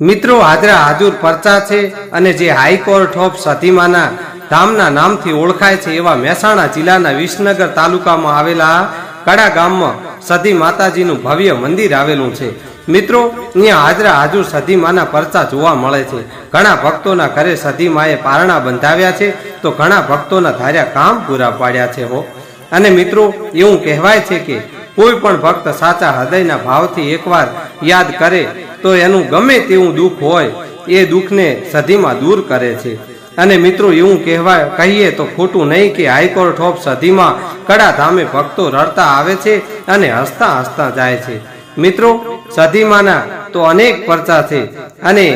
મિત્રો, હાજરા હાજુર પરચા છે અને જે હાઈકોર્ટ ઓફ સતીમાના ધામના નામથી ઓળખાય છે એવા મહેસાણા જિલ્લાના વિસનગર તાલુકામાં આવેલા કડા ગામમાં સતી માતાજીનું ભવ્ય મંદિર આવેલું છે. મિત્રો, અહીંયા હાજરા હાજુર સધીમાના પરચા જોવા મળે છે. ઘણા ભક્તોના ઘરે સતી માએ પારણા બંધાવ્યા છે, તો ઘણા ભક્તોના ધાર્યા કામ પૂરા પાડ્યા છે હો. અને મિત્રો, એવું કહેવાય છે કે કોઈ પણ ભક્ત સાચા હૃદયના ભાવથી એકવાર યાદ કરે તો એનું ગમે તેવું દુઃખ હોય, એ દુઃખને સધીમાં દૂર કરે છે. અને મિત્રો, એવું કહેવાય કહીએ તો ખોટું નહીં કે હાઈકોર્ટ ઓફ સધીમાં કડા ધામે ભક્તો રડતા આવે છે અને હસતા હસતા જાય છે. મિત્રો, સધીમાના તો અનેક પરચા છે અને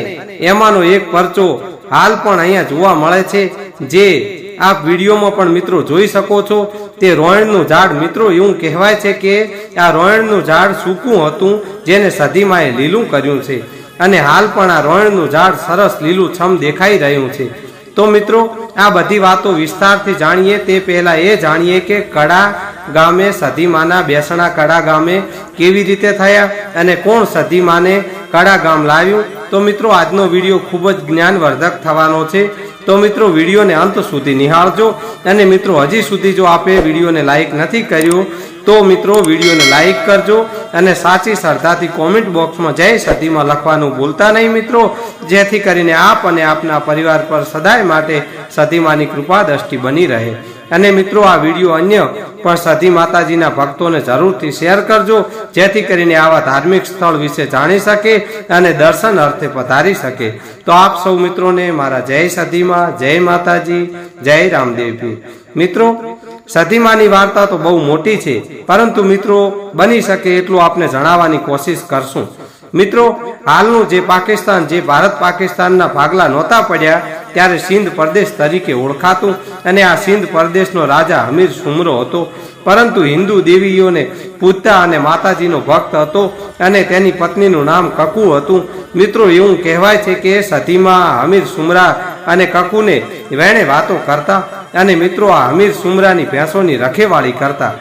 એમાંનો એક પરચો હાલ પણ અહીંયા જોવા મળે છે, જે આપ વિડીયોમાં પણ મિત્રો જોઈ શકો છો. તે રોયણનું ઝાડ મિત્રો એવું કહેવાય છે કે આ રોયણનું ઝાડ સૂકું હતું, જેને સધીમાએ લીલું કર્યું છે. અને હાલ પણ આ રોયણનું ઝાડ સરસ લીલું છમ દેખાઈ રહ્યું છે. તો મિત્રો, આ બધી વાતો વિસ્તારથી જાણીએ, તે પહેલાં એ જાણીએ કે કડા ગામે સધીમાના બેસણા કડા ગામે કેવી રીતે થયા અને કોણ સધીમાને કડા ગામ લાવ્યું? તો મિત્રો, આજનો વીડિયો ખૂબ જ જ્ઞાનવર્ધક થવાનો છે. તો મિત્રો, વિડીયોને અંત સુધી નિહાળજો અને મિત્રો, હજી સુધી જો આપે વિડીયોને લાઈક નથી કર્યું, તો મિત્રો, વિડીયોને લાઈક કરજો અને સાચી શ્રદ્ધાથી કોમેન્ટ બોક્સમાં જય સતીમાં લખવાનું ભૂલતા નહીં મિત્રો. જેથી કરીને આપ અને આપના પરિવાર પર સદાય માટે સતીમાની કૃપા દ્રષ્ટિ બની રહે. અને મિત્રો, આ વીડિયો અન્ય પણ સધી માતાજીના ભક્તોને જરૂરથી શેર કરજો, જેથી કરીને આવા ધાર્મિક સ્થળ વિશે જાણી શકે અને દર્શન અર્થે પધારી શકે. તો આપ સૌ મિત્રોને મારા જય સધીમાં, જય માતાજી, જય રામદેવજી મિત્રો, સધીમાની વાર્તા તો બહુ મોટી છે, પરંતુ મિત્રો, બની શકે એટલું આપને જણાવવાની કોશિશ કરશું. મિત્રો, હાલનું જે પાકિસ્તાન, જે ભારત પાકિસ્તાનના ભાગલા નહોતા પડ્યા ત્યારે સિંધ પ્રદેશ તરીકે ઓળખાતું અને આ સિંધ પ્રદેશનો રાજા હમીર સુમરો હતો. પરંતુ હિન્દુ દેવીઓને પૂજતા અને માતાજીનો ભક્ત હતો અને તેની પત્નીનું નામ કકુ હતું. મિત્રો, એવું કહેવાય છે કે સતીમાં હમીર સુમરા અને કકુને વેણે વાતો કરતા અને મિત્રો, આ હમીર સુમરાની ભેંસોની રખેવાળી કરતા.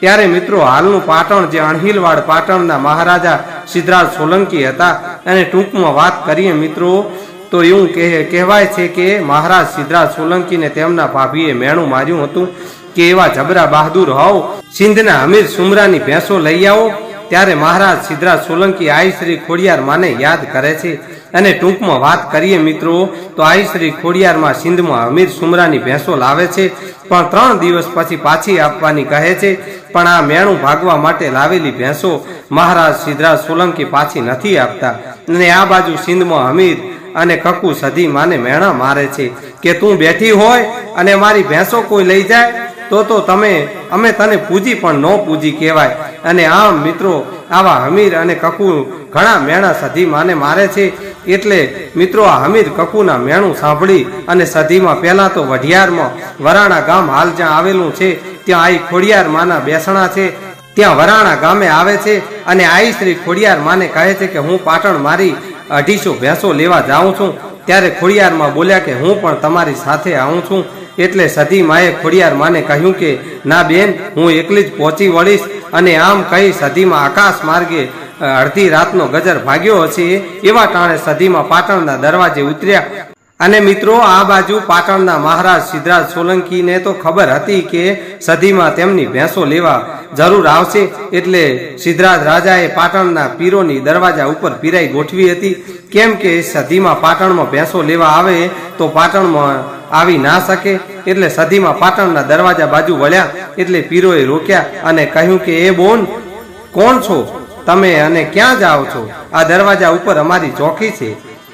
ત્યારે મિત્રો, હાલનું પાટણ જે અણહિલવાડ પાટણના મહારાજા સિદ્ધરાજ સોલંકી હતા. અને ટૂંકમાં વાત કરીએ મિત્રો તો એવું કહે- કહેવાય છે કે મહારાજ સિદ્ધરાજ સોલંકીને તેમના ભાભીએ મેણું માર્યું હતું કે એવા જબરા બહાદુર હોવ, સિંધના અમીર સુમરાની ભેંસો લઈ આવો. ત્યારે મહારાજ સિદ્ધરાજ સોલંકી આઈ શ્રી ખોડિયાર માને યાદ કરે છે. અને ટૂંકમાં વાત કરીએ મિત્રો, તો આઈ શ્રી ખોડિયારમાં સિંધમાં અમીર સુમરાની ભેંસો લાવે છે. પણ ત્રણ દિવસ પછી પાછી આપવાની કહે છે, પણ આ મેણું ભાગવા માટે લાવેલી ભેંસો મહારાજ સિદ્ધરાજ સોલંકી પાછી નથી આપતા. અને આ બાજુ સિંધમાં અમીર અને કકુ સધી માને મેણા મારે છે કે તું બેઠી હોય અને મારી ભેંસો કોઈ લઈ જાય, તો તો તમે, અમે તને પૂજી પણ ન પૂજી કહેવાય. અને આમ મિત્રો, આવા હમીર અને કકુ ઘણા મેણા સધી માને મારે છે. એટલે મિત્રો, આ હમીર કકુના મેણું સાંભળી અને સધીમાં પહેલા તો વઢિયારમાં વરાણા ગામ હાલ જ્યાં આવેલું છે, ત્યાં આઈ ખોડિયાર માના બેસણા છે. ત્યાં વરાણા ગામે આવે છે અને આઈ શ્રી ખોડિયાર માને કહે છે કે હું પાટણ મારી અઢીસો ભેંસો લેવા જાઉં છું. ત્યારે ખોડિયારમાં બોલ્યા કે હું પણ તમારી સાથે આવું છું. એટલે સધી માએ ખોડિયાર માને કહ્યું કે, ના બેન, હું એકલી જ પહોંચી વળીશ અને આમ કહી સધીમાં આકાશ માર્ગે અડધી રાતનો ગજર ભાગ્યો હશે. એવા ટાણે સધીમાં પાટણના દરવાજે ઉતર્યા. અને મિત્રો, આ બાજુ પાટણના મહારાજ સિદ્ધરાજ સોલંકીને તો ખબર હતી કે સધીમાં તેમની ભેંસો લેવા જરૂર આવશે એટલે સિદ્ધરાજ રાજાએ પાટણના પીરોની દરવાજા ઉપર પીરાઈ ગોઠવી હતી. કેમ કે સધીમાં પાટણમાં ભેંસો લેવા આવે તો પાટણમાં આવી ના શકે. એટલે સધીમાં પાટણના દરવાજા બાજુ વળ્યા એટલે પીરોએ રોક્યા અને કહ્યું કે, એ બોન, કોણ છો? તમે અને ક્યાં જાઓ છો? આ દરવાજા ઉપર અમારી ચોકી છે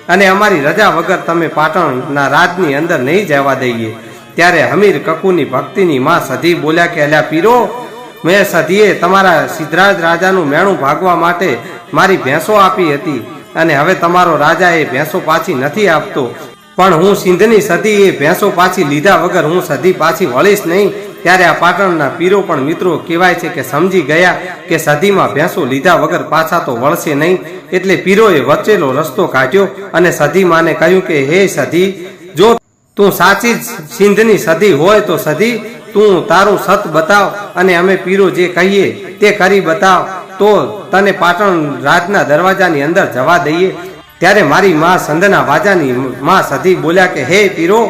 અને અમારી રજા વગર તમે પાટણના રાજની અંદર નહીં જવા દઈએ. ત્યારે હમીર કકુની ભક્તિની માં સધી બોલ્યા કે, અલ્યા પીરો મેં સધીએ તમારા સિદ્ધરાજ રાજાનું મેણું ભાગવા માટે મારી ભેંસો આપી હતી અને હવે તમારો રાજા એ ભેંસો પાછી નથી આપતો. પણ હું સિંધની સધી એ ભેંસો પાછી લીધા વગર હું સધી પાછી વળીશ નહીં. ત્યારે આ પાટણના પીરો પણ મિત્રો કહેવાય છે કે સમજી ગયા કે સધીમાં ભેંસો લીધા વગર પાછા તો વળશે નહીં. એટલે પીરોએ વચ્ચેલો રસ્તો કાઢ્યો અને સધીમાને કહ્યું કે, હે સધી, જો તું સાચી જ સિંધની સધી હોય તો સધી તું તારું સત બતાવ અને અમે પીરો જે કહીએ તે કરી બતાવ. તો તને પાટણ રાજના દરવાજાની અંદર જવા દઈએ. ત્યારે મારી માં સંધના વાજાની માં સધી બોલ્યા કે, હે પીરો,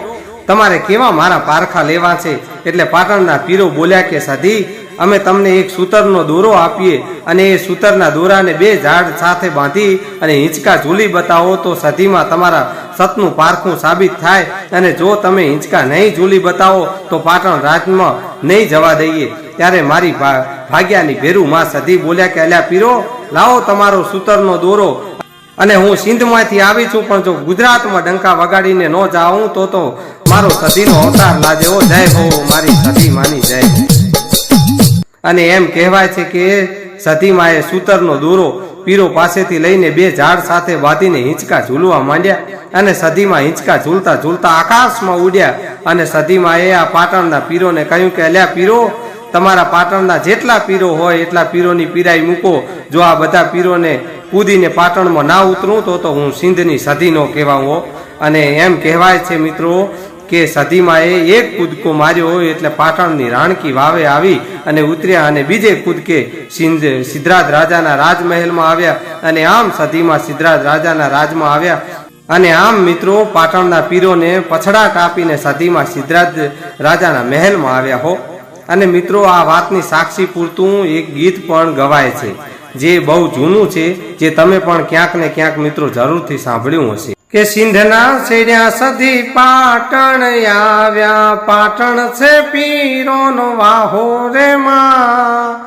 તમારે કેવા મારા પારખા લેવા છે? એટલે પાટણના પીરો બોલ્યા કે, સધી, અમે તમને એક સૂતરનો દોરો આપીએ અને એ સૂતરના દોરાને બે ઝાડ સાથે બાંધી અને હિંચકા ઝૂલી બતાવો તો સધીમાં તમારા સતનું પારખું સાબિત થાય અને જો તમે હિંચકા નહીં ઝૂલી બતાવો, તો પાટણ રાજમાં નહીં જવા દઈએ. ત્યારે મારી ભાગ્યાની ભેરું માં સધી બોલ્યા કે, અલ્યા પીરો, લાવો તમારો સૂતરનો દોરો. અને હું સિંધમાંથી આવી છું, પણ જો ગુજરાતમાં ડંકા વગાડીને ન જાઉં, તો તો મારો સધીનો અવતાર લાજેવો. જય હો, મારી સધી માની, જય અને એમ કહેવાય છે કે સતીમાએ સૂતરનો દોરો પીરો પાસેથી લઈને બે ઝાડ સાથે બાંધીને હિંચકા ઝૂલવા માંડ્યા અને સદીમાં હિંચકા ઝૂલતા ઝૂલતા આકાશમાં ઉડ્યા અને સદીમાએ આ પાટણના પીરોને કહ્યું કે, અલ્યા પીરો, તમારા પાટણના જેટલા પીરો હોય એટલા પીરોની પીરાઈ મૂકો. જો આ બધા પીરોને કૂદીને પાટણમાં ના ઉતરું તો તો હું સિંધની સધીનો કહેવાઉં અને એમ કહેવાય છે મિત્રો કે સધીમાએ એક કૂદકો માર્યો એટલે પાટણની રાણકી વાવે આવી અને ઉતર્યા અને બીજે કૂદકે સિદ્ધરાજ રાજાના રાજમહેલમાં આવ્યા અને આમ સધીમાં સિદ્ધરાજ રાજાના રાજમાં આવ્યા. અને આમ મિત્રો પાટણના પીરોને પછડા કાપીને સધીમાં સિદ્ધરાજ રાજાના મહેલમાં આવ્યા હો. અને મિત્રો આ વાતની સાક્ષી પૂરતું એક ગીત પણ ગવાય છે, જે બહુ જૂનું છે, જે તમે પણ ક્યાંક ને ક્યાંક મિત્રો જરૂરથી સાંભળ્યું હશે. કે સિંધના સેડ્યા સધી પાટણ આવ્યા. પાટણ છે પીરોનો વાહો રે માં.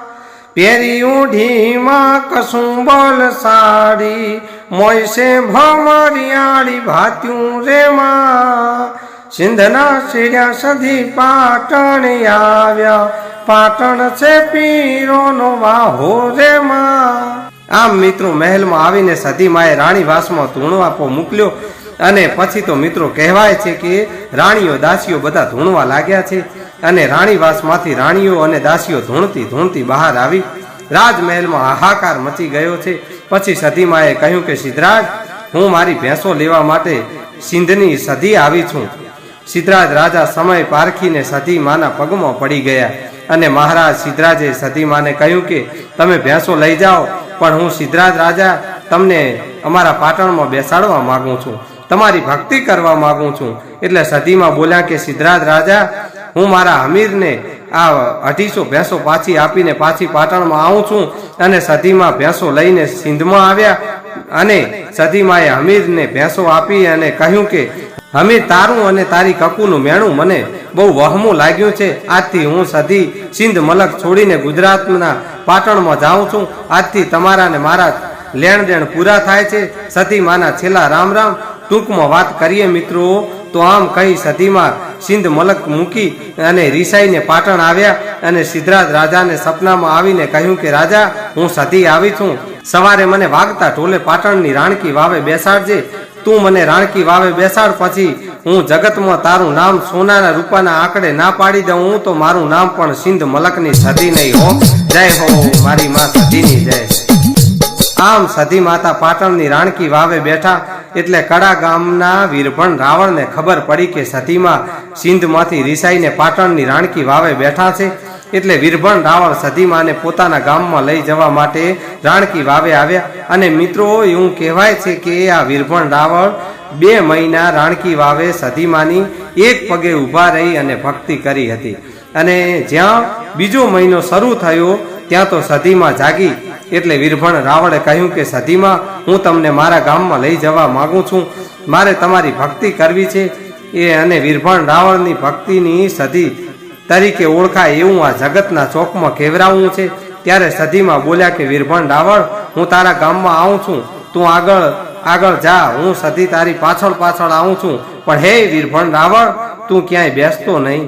પેરી ઉઢીમાં કસુંબલ સાડી. મોયસે ભમરિયાળી ભાત્યું રે માં. સિંધના સેડ્યા સધી પાટણ આવ્યા. પાટણ છે પીરોનો વાહો રે માં. આમ મિત્રો મહેલમાં આવીને સધીમાએ રાણી વાસમાં ધૂણો આપો મોકલ્યો અને પછી તો મિત્રો કહેવાય છે કે રાણીઓ દાસીઓ બધા ધૂણવા લાગ્યા છે અને રાણીવાસમાંથી રાણીઓ અને દાસીઓ ધૂણતી ધૂણતી બહાર આવી. રાજમહેલમાં હાહાકાર મચી ગયો છે. પછી સધીમાએ કહ્યું કે, સિદ્ધરાજ, હું મારી ભેંસો લેવા માટે સિંધની સધી આવી છું. સિદ્ધરાજ રાજા સમય પારખીને સધીમાના પગમાં પડી ગયા અને મહારાજ સિદ્ધરાજે સધીમાને કહ્યું કે, તમે ભેંસો લઈ જાઓ. પણ હું સિદ્ધરાજ રાજા તમને અમારા પાટણમાં બેસાડવા માંગુ છું. તમારી ભક્તિ કરવા માંગુ છું. એટલે સતીમાં બોલ્યા કે, સિદ્ધરાજ રાજા, હું મારા હમીરને આ અઢીસો ભેંસો પાછી આપીને પાછી પાટણમાં આવું છું અને સધીમાં ભેંસો લઈને સિંધમાં આવ્યા અને સતીમાએ હમીરને ભેંસો આપી અને કહ્યું કે, હમીર, તારું અને તારી કકુનું મેણું મને બહુ વહમું લાગ્યું છે. આજથી હું સધી સિંધ મલક છોડીને ગુજરાતના પાટણમાં જાઉં છું. આજથી તમારા ને મારા લેણ દેણ પૂરા થાય છે. સતી માના છેલ્લા રામ રામ. ટૂંકમાં વાત કરીએ મિત્રો, તો આમ કહી સદીમાં સિંધ મલક મૂકી અને રિસાઈને પાટણ આવ્યા અને સિદ્ધરાજ રાજાને સપનામાં આવીને કહ્યું કે, રાજા, હું સદી આવી છું. સવારે મને વાગતા ઢોલે પાટણની રાણકી વાવે બેસાડજે. તું મને રાણકી વાવે બેસાડ પછી હું જગતમાં તારું નામ સોનાના રૂપાના આંકડે ના પાડી દઉં, હું તો મારું નામ પણ સિંધ મલકની સદી નહીં હો. જય હો, મારી માં સદીની જય. આમ સધી માતા પાટણની રાણકી વાવે બેઠા, એટલે કડા ગામના વીરભણ રાવણને ખબર પડી કે સતીમાં સિંધમાંથી રિસાઈને પાટણની રાણકી વાવે બેઠા છે. એટલે વીરભણ રાવણ સધીમાને પોતાના ગામમાં લઈ જવા માટે રાણકી વાવે આવ્યા. અને મિત્રો, એવું કહેવાય છે કે આ વીરભણ રાવણ બે મહિના રાણકી વાવે સધીમાની એક પગે ઊભા રહી અને ભક્તિ કરી હતી. અને જ્યાં બીજો મહિનો શરૂ થયો, ત્યાં તો સધીમાં જાગી. એટલે વીરભણ રાવણે કહ્યું કે, સધીમાં, હું તમને મારા ગામમાં લઈ જવા માગું છું. મારે તમારી ભક્તિ કરવી છે. એ અને વીરભણ રાવણની ભક્તિની સધી તરીકે ઓળખાય એવું આ જગતના ચોકમાં કેવરાવવું છે? ત્યારે સધીમાં બોલ્યા કે વીરભણ રાવણ હું તારા ગામમાં આવું છું. તું આગળ આગળ જા. હું સધી તારી પાછળ પાછળ આવું છું. પણ હે વીરભણ રાવણ તું ક્યાંય બેસતો નહીં.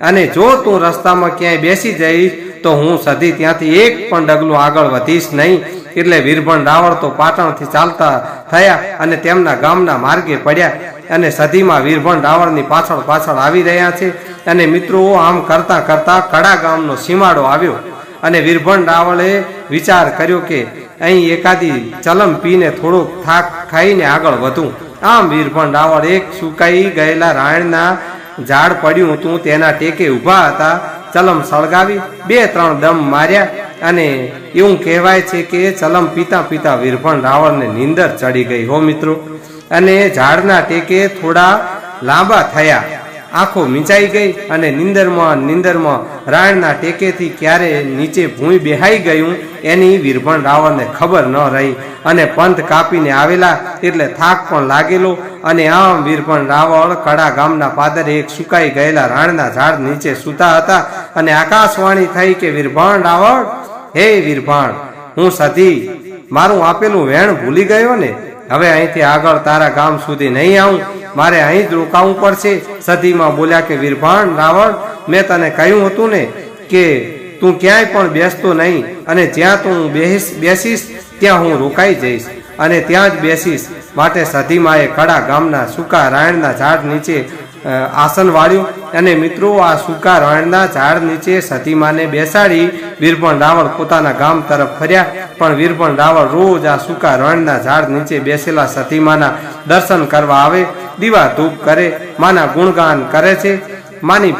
અને જો તું રસ્તામાં ક્યાંય બેસી જઈશ, તો હું સધી ત્યાંથી એક પણ ડગલું આગળ વધીશ નહીં. એટલે વીરભણ રાવણ તો પાટણથી ચાલતા થયા અને તેમના ગામના માર્ગે પડ્યા. અને સધીમાં વીરભણ રાવણની પાછળ પાછળ આવી રહ્યા છે. અને મિત્રો, આમ કરતા કરતા કડા ગામનો સીમાડો આવ્યો. અને વીરભણ રાવળે વિચાર કર્યો કે અહીં એકાદી ચલમ પીને થોડોક થાક ખાઈને આગળ વધું. આમ વીરભણ રાવળ એક સુકાઈ ગયેલા રાણના ઝાડ પડ્યું હતું. તેના ટેકે ઊભા હતા, ચલમ સળગાવી, બે ત્રણ દમ માર્યા. અને એવું કહેવાય છે કે ચલમ પીતા પીતા વીરભણ રાવણને નીંદર ચડી ગઈ. હો મિત્રો અને ઝાડના ટેકે થોડા લાંબા થયા. આંખો મીંચાઈ ગઈ અને નિંદરમાં નિંદરમાં રાણના ટેકેથી ક્યારે નીચે ભૂઈ બેહાઈ ગયું એની વીરભણ રાવણને ખબર ન રહી. અને પંથ કાપીને આવેલા એટલે થાક પણ લાગેલો અને આમ વીરભણ રાવણ કડા ગામના પાદરે એક સુકાઈ ગયેલા રાણના ઝાડ નીચે સૂતા હતા અને આકાશવાણી થઈ કે, વીરભણ રાવણ હે વીરભણ, હું સધી, મારું આપેલું વેણ ભૂલી ગયો ને? હવે અહીંથી આગળ તારા ગામ સુધી નહીં આવું. મારે અહીં જ રોકાવું પડશે. સધીમાં બોલ્યા કે વીરભાણ રાવણ, મેં તને કહ્યું હતું ને કે તું ક્યાંય પણ બેસતો નહીં અને જ્યાં તું બેસીશ બેસીશ, ત્યાં હું રોકાઈ જઈશ અને ત્યાં જ બેસીશ. માટે સધીમાએ કડા ગામના સૂકા રાયણના ઝાડ નીચે આસન વાળ્યું અને મિત્રો આ સૂકા રણના ઝાડ નીચે સતીમાને બેસાડી વીરપણ રાવણ પોતાના ગામ તરફ ફર્યા. પણ વીરપણ રાવણ રોજ આ સૂકા રણના ઝાડ નીચે બેસેલા સતીમાના દર્શન કરવા આવે, દીવા ધૂપ કરે, માના ગુણગાન કરે છે, માની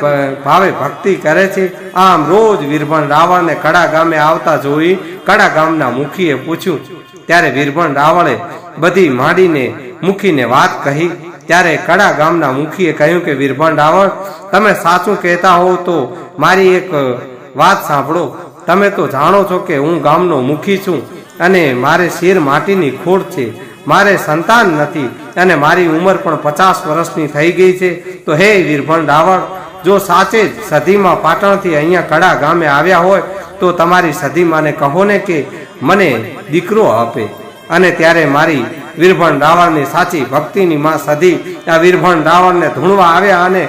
ભાવે ભક્તિ કરે છે. આમ રોજ વીરભણ રાવણને કડા ગામે આવતા જોઈ કડા ગામના મુખીએ પૂછ્યું, ત્યારે વીરભણ રાવણે બધી માંડીને મુખીને વાત કહી? ત્યારે કડા ગામના મુખીએ કહ્યું કે, વીરભંડ રાવણ તમે સાચું કહેતા હો તો મારી એક વાત સાંભળો. તમે તો જાણો છો કે હું ગામનો મુખી છું અને મારે શેર માટીની ખોટ છે. મારે સંતાન નથી અને મારી ઉંમર પણ પચાસ વર્ષની થઈ ગઈ છે. તો હે વીરભંડ રાવણ જો સાચે જ સધીમાં પાટણથી અહીંયા કડા ગામે આવ્યા હોય, તો તમારી સધીમાને કહો ને કે, મને દીકરો આપે અને ત્યારે મારી વીરભણ રાવણની સાચી ભક્તિની માં સધી આ વીરભણ રાવણને ધૂણવા આવ્યા અને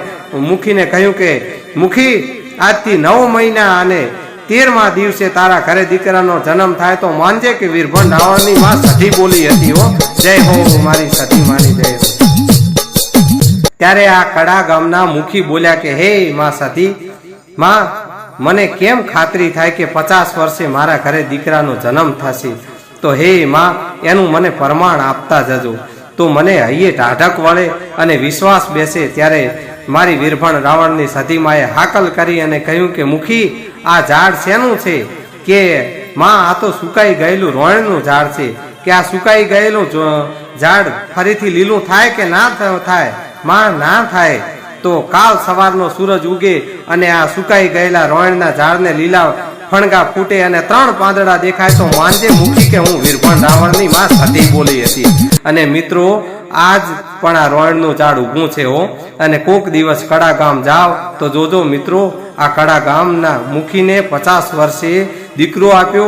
મુખીને કહ્યું કે, મુખી, આજથી નવ મહિના અને તેરમા દિવસે તારા ઘરે દીકરાનો જન્મ થાય તો માનજે કે વીરભણ રાવણની માં સધી બોલી હતી હો. જય હો મારી સધી માની જય ત્યારે આ કડા ગામના મુખી બોલ્યા કે, હે માં સતી માં, મને કેમ ખાતરી થાય કે પચાસ વર્ષે મારા ઘરે દીકરાનો જન્મ થશે? તો હે માં, એનું મને પ્રમાણ આપતા જજો. તો મને હૈયે ટાઢક વળે અને વિશ્વાસ બેસે ત્યારે મારી વીરભણ રાવણની સધીમાએ હાકલ કરી અને કહ્યું કે, મુખી, આ ઝાડ શેનું છે? કે માં, આ તો સુકાઈ ગયેલું રોયણનું ઝાડ છે. કે આ સુકાઈ ગયેલું ઝાડ ફરીથી લીલું થાય કે ના થાય? માં, ના થાય. તો કાલ સવારનો સૂરજ ઉગે અને આ સુકાઈ ગયેલા રોયણના ઝાડને લીલા ફણગા ફૂટે અને ત્રણ પાંદડા દેખાય તો માનજે મૂકી કે હું વીરભણ રાવણની માં સતી બોલી હતી. અને મિત્રો, આજ પણ આ રોણનું ઝાડ ઊભું છે હો. અને કોક દિવસ કડા ગામ જાવ તો જોજો મિત્રો, આ કડા ગામના મુખીને પચાસ વર્ષે દીકરો આપ્યો.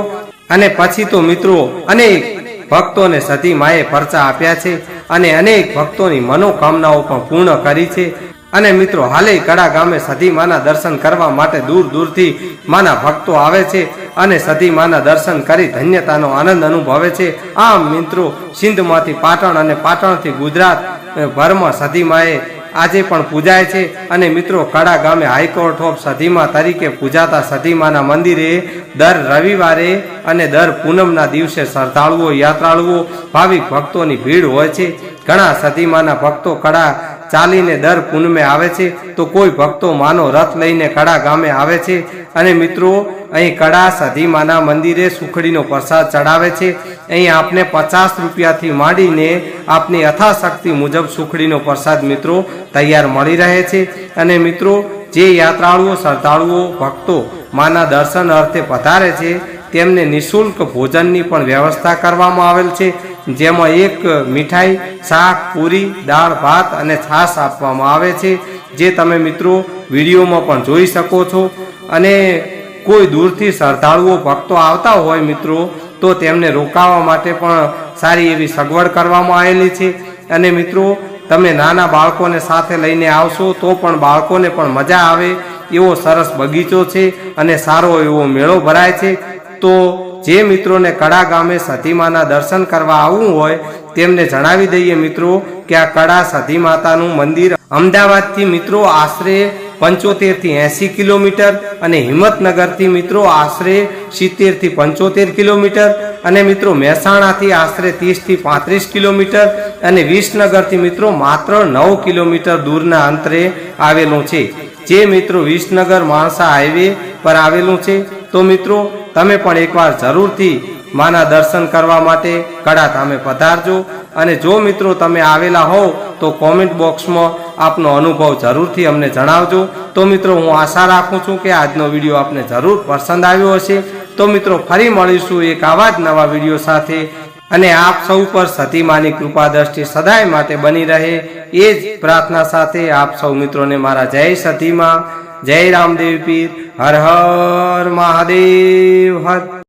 અને પછી તો મિત્રો, અનેક ભક્તોને સતી માએ પરચા આપ્યા છે. અને અનેક ભક્તોની મનોકામનાઓ પણ પૂર્ણ કરી છે. અને મિત્રો હાલે કડા ગામે સધી માના દર્શન કરવા માટે દૂર દૂરથી માના ભક્તો આવે છે અને સધી માના દર્શન કરી ધન્યતાનો આનંદ અનુભવે છે. આમ મિત્રો, સિંધમાંથી પાટણ અને પાટણથી ગુજરાત ભરમાં સધી માએ આજે પણ પૂજાય છે અને મિત્રો, કડા ગામે હાઈકોર્ટ ઓફ સધીમા તરીકે પૂજાતા સધીમાના મંદિરે દર રવિવારે અને દર પૂનમના દિવસે શ્રદ્ધાળુઓ, યાત્રાળુઓ, ભાવિક ભક્તોની ભીડ હોય છે. ઘણા સધીમાના ભક્તો કડા ચાલીને દર પૂનમે આવે છે, તો કોઈ ભક્તો માનો રથ લઈને કડા ગામે આવે છે. અને મિત્રો, અહીં કડા સધીમાના મંદિરે સુખડીનો પ્રસાદ ચડાવે છે. અહીં આપને પચાસ રૂપિયાથી માંડીને આપની યથાશક્તિ મુજબ સુખડીનો પ્રસાદ મિત્રો તૈયાર મળી રહે છે. અને મિત્રો, જે યાત્રાળુઓ, શ્રદ્ધાળુઓ, ભક્તો માના દર્શન અર્થે પધારે છે તેમને નિઃશુલ્ક ભોજનની પણ વ્યવસ્થા કરવામાં આવેલ છે, જેમાં એક મીઠાઈ, શાક, પૂરી, દાળ, ભાત અને છાશ આપવામાં આવે છે, જે તમે મિત્રો વિડીયોમાં પણ જોઈ શકો છો. અને કોઈ દૂરથી શ્રદ્ધાળુઓ, ભક્તો આવતા હોય મિત્રો, તો તેમને રોકાવા માટે પણ સારી એવી સગવડ કરવામાં આવેલી છે. અને મિત્રો, તમે નાના બાળકોને સાથે લઈને આવશો, તો પણ બાળકોને પણ મજા આવે એવો સરસ બગીચો છે અને સારો એવો મેળો ભરાય છે. તો જે મિત્રોને કડા ગામે સતીમાના દર્શન કરવા આવવું હોય, તેમને જણાવી દઈએ મિત્રો કે આ કડા સતી માતાનું મંદિર અમદાવાદથી મિત્રો આશરે પંચોતેરથી એસી કિલોમીટર અને હિંમતનગરથી મિત્રો આશરે સિત્તેરથી પંચોતેર કિલોમીટર અને મિત્રો મહેસાણાથી આશરે ત્રીસથી પાંત્રીસ કિલોમીટર અને વિસનગરથી મિત્રો માત્ર નવ કિલોમીટર દૂરના અંતરે આવેલું છે. જે મિત્રો વિસનગર માણસા હાઈવે પર આવેલું છે. તો મિત્રો, તમે પણ એકવાર જરૂરથી માના દર્શન કરવા માટે કડા ધામે પધારજો અને જો મિત્રો તમે આવેલા હોવ તો કોમેન્ટ બોક્સમાં આપનો અનુભવ જરૂરથી અમને જણાવજો. તો મિત્રો, હું આશા રાખું છું કે આજનો વીડિયો આપને જરૂર પસંદ આવ્યો હશે. તો મિત્રો, ફરી મળીશું એક આવા જ નવા વીડિયો સાથે. અને આપ સૌ પર સતીમાની કૃપા દ્રષ્ટિ સદાય માટે બની રહે, એ જ પ્રાર્થના સાથે આપ સૌ મિત્રોને મારા જય સતીમાં, જય રામદેવ પીર, હર હર મહાદેવ, હર